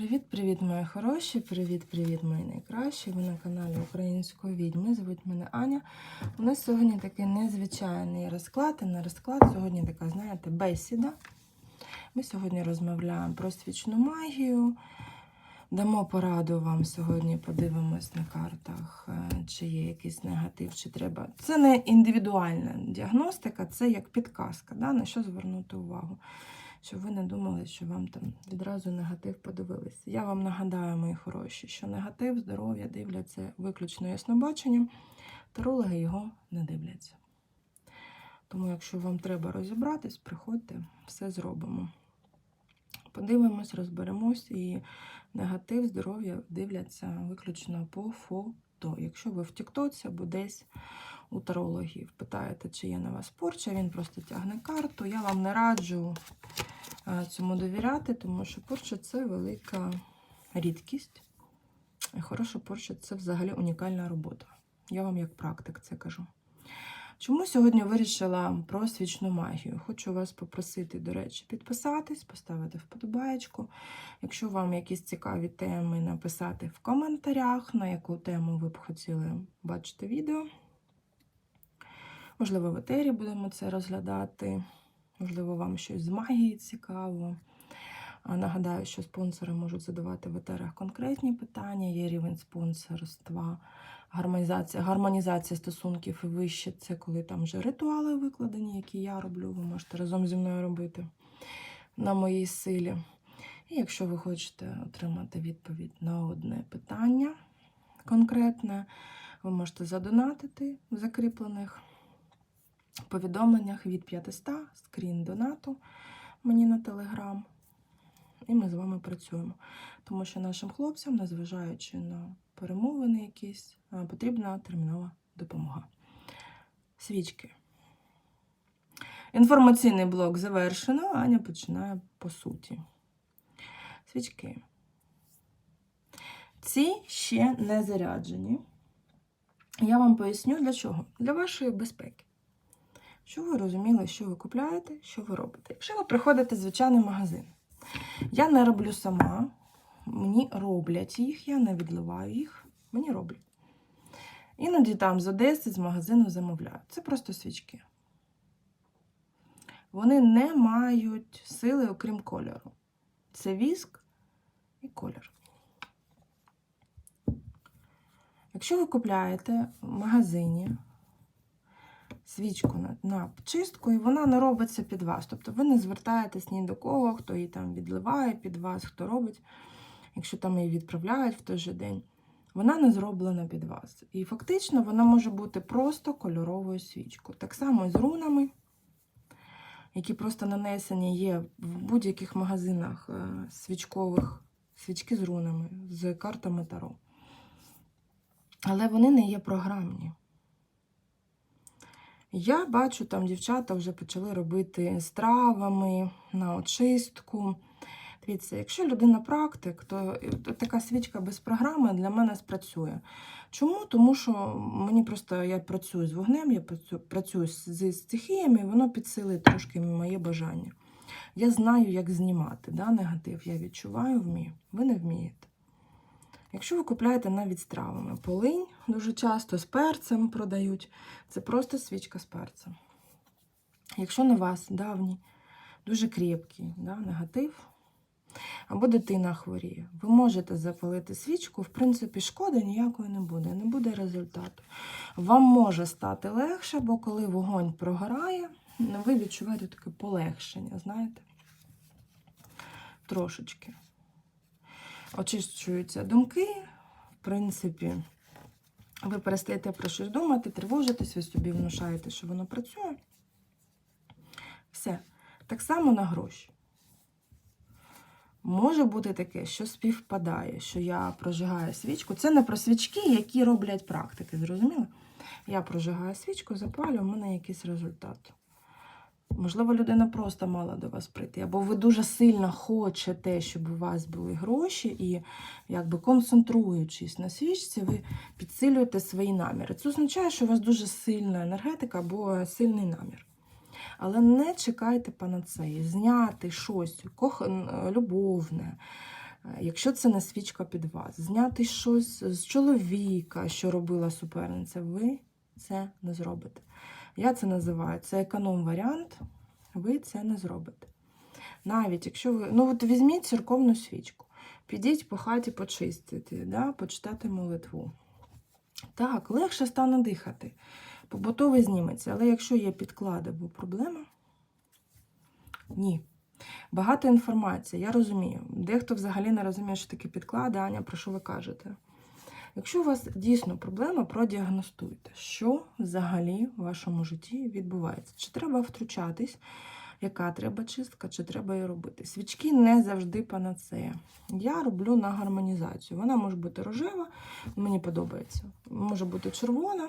Привіт-привіт, мої хороші! Привіт-привіт, мої найкращі! Ви на каналі Української відьми. Звуть мене Аня. У нас сьогодні такий незвичайний розклад. І на розклад сьогодні така, знаєте, бесіда. Ми сьогодні розмовляємо про свічну магію. Дамо пораду вам сьогодні, подивимось на картах, е, чи є якийсь негатив, чи треба. Це не індивідуальна діагностика, це як підказка, да, на що звернути увагу щоб ви не думали, що вам там відразу негатив подивилися. Я вам нагадаю, мої хороші, що негатив, здоров'я дивляться виключно яснобаченням, тарологи його не дивляться. Тому, якщо вам треба розібратись, приходьте, все зробимо. Подивимось, розберемось, і негатив, здоров'я дивляться виключно по фото. Якщо ви в Тіктоці або десь у тарологів питаєте, чи є на вас порча, він просто тягне карту. Я вам не раджу цьому довіряти, тому що порча це велика рідкість. І Хороша порча це взагалі унікальна робота. Я вам як практик це кажу. Чому сьогодні вирішила про свічну магію? Хочу вас попросити, до речі, підписатись, поставити вподобаєчку. Якщо вам якісь цікаві теми, написати в коментарях, на яку тему ви б хотіли бачити відео. Можливо, в етері будемо це розглядати. Можливо, вам щось з магії цікаво. Нагадаю, що спонсори можуть задавати в етерах конкретні питання. Є рівень спонсорства, гармонізація, гармонізація стосунків і вище це коли там вже ритуали викладені, які я роблю. Ви можете разом зі мною робити на моїй силі. І якщо ви хочете отримати відповідь на одне питання конкретне, ви можете задонатити в закріплених повідомленнях від 500 скрін донату мені на телеграм. І ми з вами працюємо. Тому що нашим хлопцям, незважаючи на перемовини якісь, е, потрібна термінова допомога. Свічки. Інформаційний блок завершено, Аня починає по суті. Свічки. Ці ще не заряджені. Я вам поясню для чого? Для вашої безпеки. Щоб ви розуміли, що ви купляєте, що ви робите. Якщо ви приходите в звичайний магазин, я не роблю сама, мені роблять їх, я не відливаю їх, мені роблять. Іноді там з Одеси, з магазину замовляють. Це просто свічки. Вони не мають сили, окрім кольору. Це віск і колір. Якщо ви купляєте в магазині свічку на, на чистку, і вона не робиться під вас. Тобто ви не звертаєтесь ні до кого, хто її там відливає під вас, хто робить, якщо там її відправляють в той же день. Вона не зроблена під вас. І фактично вона може бути просто кольоровою свічкою. Так само з рунами, які просто нанесені є в будь-яких магазинах е, свічкових, свічки з рунами, з картами Таро. Але вони не є програмні. Я бачу, там дівчата вже почали робити з травами на очистку. Дивіться, якщо людина практик, то така свічка без програми для мене спрацює. Чому? Тому що мені просто я працюю з вогнем, я працюю, зі стихіями, і воно підсилить трошки моє бажання. Я знаю, як знімати да, негатив. Я відчуваю, вмію. Ви не вмієте. Якщо ви купляєте навіть з травами, полинь дуже часто з перцем продають, це просто свічка з перцем. Якщо на вас давній, дуже крепкий да, негатив, або дитина хворіє, ви можете запалити свічку, в принципі, шкоди ніякої не буде, не буде результату. Вам може стати легше, бо коли вогонь прогорає, ви відчуваєте таке полегшення, знаєте? Трошечки очищуються думки. В принципі, ви перестаєте про щось думати, тривожитесь, ви собі внушаєте, що воно працює. Все. Так само на гроші. Може бути таке, що співпадає, що я прожигаю свічку. Це не про свічки, які роблять практики, зрозуміло? Я прожигаю свічку, запалю, у мене якийсь результат. Можливо, людина просто мала до вас прийти, або ви дуже сильно хочете, щоб у вас були гроші, і якби концентруючись на свічці, ви підсилюєте свої наміри. Це означає, що у вас дуже сильна енергетика або сильний намір. Але не чекайте панацеї, зняти щось любовне, Е, Якщо це не свічка під вас, зняти щось з чоловіка, що робила суперниця, ви це не зробите. Я це називаю це економ-варіант, ви це не зробите. Навіть якщо ви. Ну, от візьміть церковну свічку, підіть по хаті почистити, да, почитати молитву. Так, легше стане дихати. Побутовий зніметься, але якщо є підклади або проблема, ні. Багато інформації, я розумію. Дехто взагалі не розуміє, що таке підклади, Аня, про що ви кажете. Якщо у вас дійсно проблема, продіагностуйте, що взагалі в вашому житті відбувається. Чи треба втручатись, яка треба чистка, чи треба її робити. Свічки не завжди панацея. Я роблю на гармонізацію. Вона може бути рожева, мені подобається. Може бути червона.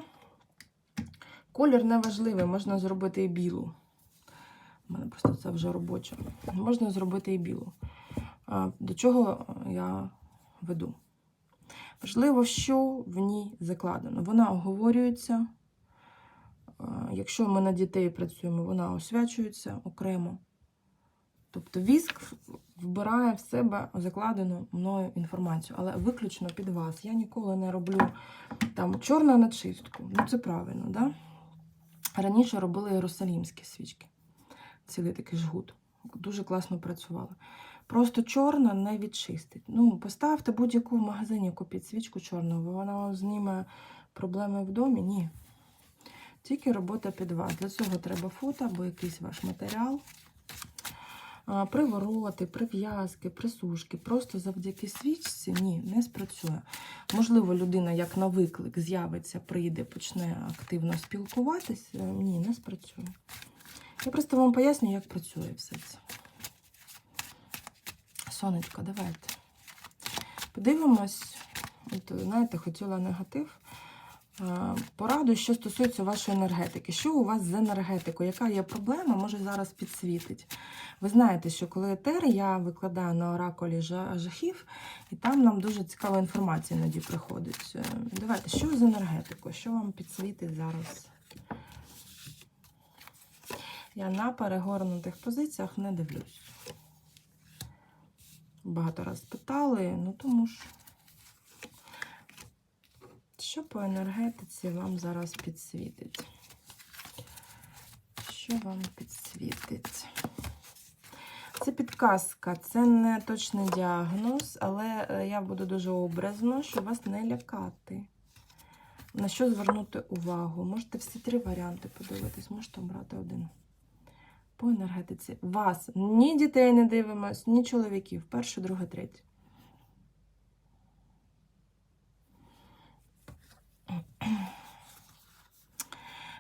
Колір не важливий, можна зробити і білу. У мене просто це вже робоче. Можна зробити і білу. До чого я веду? Важливо, що в ній закладено. Вона оговорюється. Якщо ми на дітей працюємо, вона освячується окремо. Тобто віск вбирає в себе закладену мною інформацію, але виключно під вас. Я ніколи не роблю там чорну начистку. Ну, це правильно, да? Раніше робили єрусалімські свічки. Цілий такий жгут. Дуже класно працювала. Просто чорна не відчистить. Ну, поставте будь-яку в магазині, купіть свічку чорну, вона вам зніме проблеми в домі? Ні. Тільки робота під вас. Для цього треба фото або якийсь ваш матеріал. Привороти, прив'язки, присушки. Просто завдяки свічці ні, не спрацює. Можливо, людина як на виклик з'явиться, прийде, почне активно спілкуватись. Е, Ні, не спрацює. Я просто вам поясню, як працює все це. Сонечко, давайте. Подивимось. От, знаєте, хотіла негатив. Е, Пораду, що стосується вашої енергетики. Що у вас з енергетикою? Яка є проблема, може зараз підсвітить. Ви знаєте, що коли етер, я викладаю на оракулі жахів, і там нам дуже цікава інформація іноді приходить. Е, Давайте, що з енергетикою? Що вам підсвітить зараз? Я на перегорнутих позиціях не дивлюсь. Багато раз питали, ну тому ж. Що по енергетиці вам зараз підсвітить? Що вам підсвітить? Це підказка, це не точний діагноз, але е, я буду дуже образно, щоб вас не лякати. На що звернути увагу? Можете всі три варіанти подивитись, можете обрати один. По енергетиці. Вас ні дітей не дивимось, ні чоловіків. Перше, друге, третє.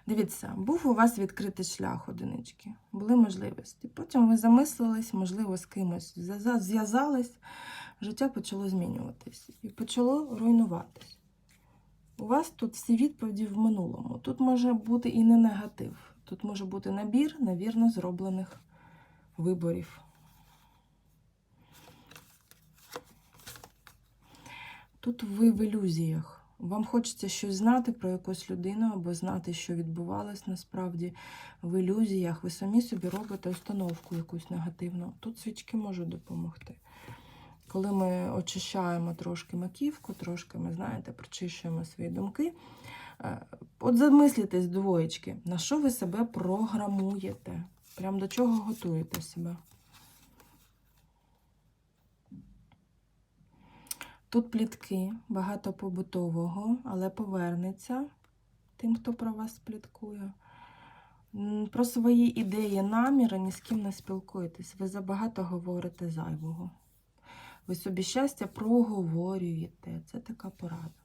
Дивіться, був у вас відкритий шлях одинички, були можливості. Потім ви замислились, можливо, з кимось зв'язались, життя почало змінюватись і почало руйнуватись. У вас тут всі відповіді в минулому. Тут може бути і не негатив. Тут може бути набір невірно зроблених виборів. Тут ви в ілюзіях. Вам хочеться щось знати про якусь людину або знати, що відбувалось насправді в ілюзіях. Ви самі собі робите установку якусь негативну. Тут свічки можуть допомогти. Коли ми очищаємо трошки маківку, трошки ми, знаєте, прочищуємо свої думки. Е, От замислітесь двоєчки, на що ви себе програмуєте? Прям до чого готуєте себе? Тут плітки, багато побутового, але повернеться тим, хто про вас пліткує. Про свої ідеї, наміри ні з ким не спілкуєтесь. Ви забагато говорите зайвого. Ви собі щастя проговорюєте. Це така порада.